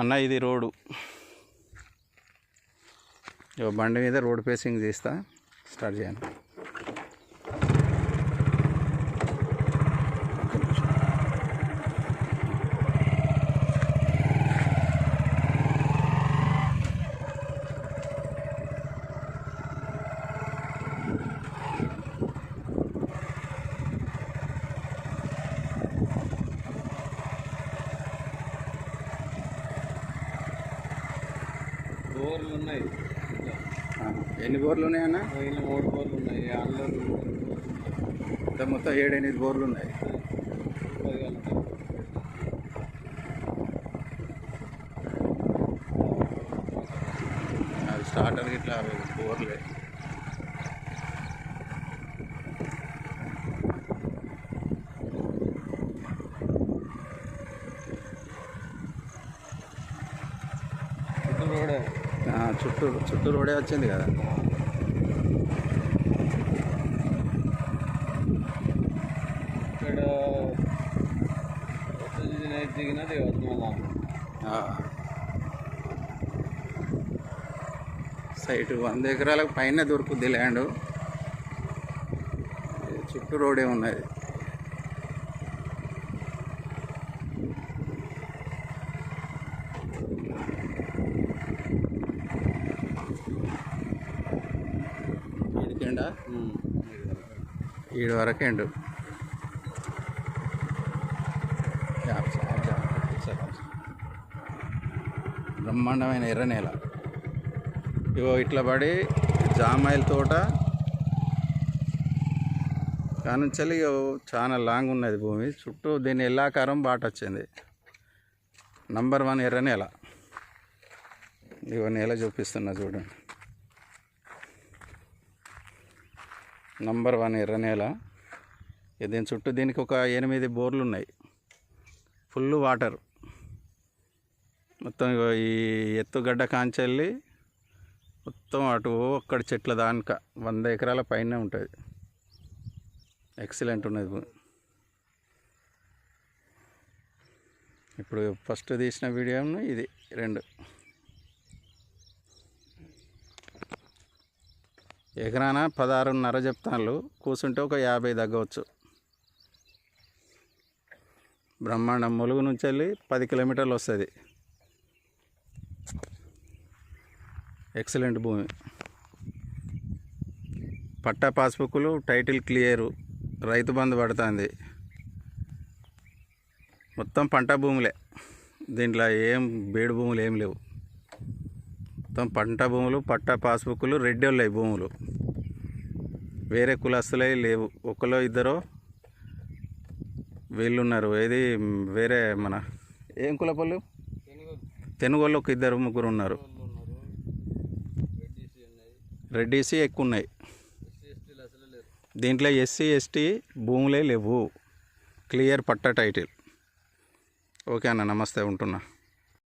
అన్న ఇది రోడ్డు. ఇగో బండి మీద రోడ్ ఫేసింగ్ తీస్తా. స్టార్ట్ చేయండి బోర్లు ఉన్నాయి ఎన్ని బోర్లు ఉన్నాయన్న మూడు బోర్లు ఉన్నాయి. అందులో మొత్తం మొత్తం ఏడు ఎనిమిది బోర్లు ఉన్నాయి స్టార్టర్ ఇట్లా అవి బోర్లే. చుట్టూ చుట్టూ రోడే వచ్చింది కదా. ఇక్కడ దిగినది. సైట్ వంద ఎకరాలకు పైన దొరుకుద్ది ల్యాండ్. చుట్టూ రోడే ఉన్నది. ఈడికెండా ఈడు వరకు ఎండు. బ్రహ్మాండమైన ఎర్ర నేల. ఇగో ఇట్లా పడి జామాయిల తోట. కానుంచెల్లి ఇగో చాలా లాంగ్ ఉన్నది భూమి. చుట్టూ దీని ఎల్లాకారం బాట వచ్చింది. నంబర్ వన్ ఎర్ర నేల. ఇగో నేల చూపిస్తున్నా చూడండి. నంబర్ వన్ ఎర్ర నేల. దీని చుట్టూ దీనికి ఒక ఎనిమిది బోర్లు ఉన్నాయి. Full water. మొత్తం ఈ ఎత్తుగడ్డ కాంచెల్లి మొత్తం అటు అక్కడ చెట్ల దానిక వంద ఎకరాల పైన ఉంటుంది. ఎక్సలెంట్ ఉన్నది ఇప్పుడు ఫస్ట్ తీసిన వీడియోను ఇది రెండు. ఎకరాన పదహారున్నర చెప్తాను కూర్చుంటే ఒక యాభై తగ్గవచ్చు. బ్రహ్మాండం ములుగు నుంచి వెళ్ళి పది కిలోమీటర్లు వస్తుంది. ఎక్సలెంట్ భూమి. పట్టా పాస్బుక్లు టైటిల్ క్లియరు. రైతు బంధు పడుతుంది. మొత్తం పంట భూములే. దీంట్లో ఏం బేడు భూములు ఏం లేవు. మొత్తం పంట భూములు పట్టా పాస్బుక్లు రెడ్డి భూములు. వేరే కులస్తులై లేవు. ఒకలో ఇద్దరో వీళ్ళున్నారు. ఏది? వేరే మన ఏం కులపళ్ళు తెనుగోళ్ళు ఒక ఇద్దరు ముగ్గురు ఉన్నారు. రెడ్డిసి ఎక్కువ ఉన్నాయి దీంట్లో ఎస్సీ ఎస్టీ భూములే లేవు. క్లియర్ పట్ట టైటిల్. ఓకే అన్న నమస్తే ఉంటున్నా.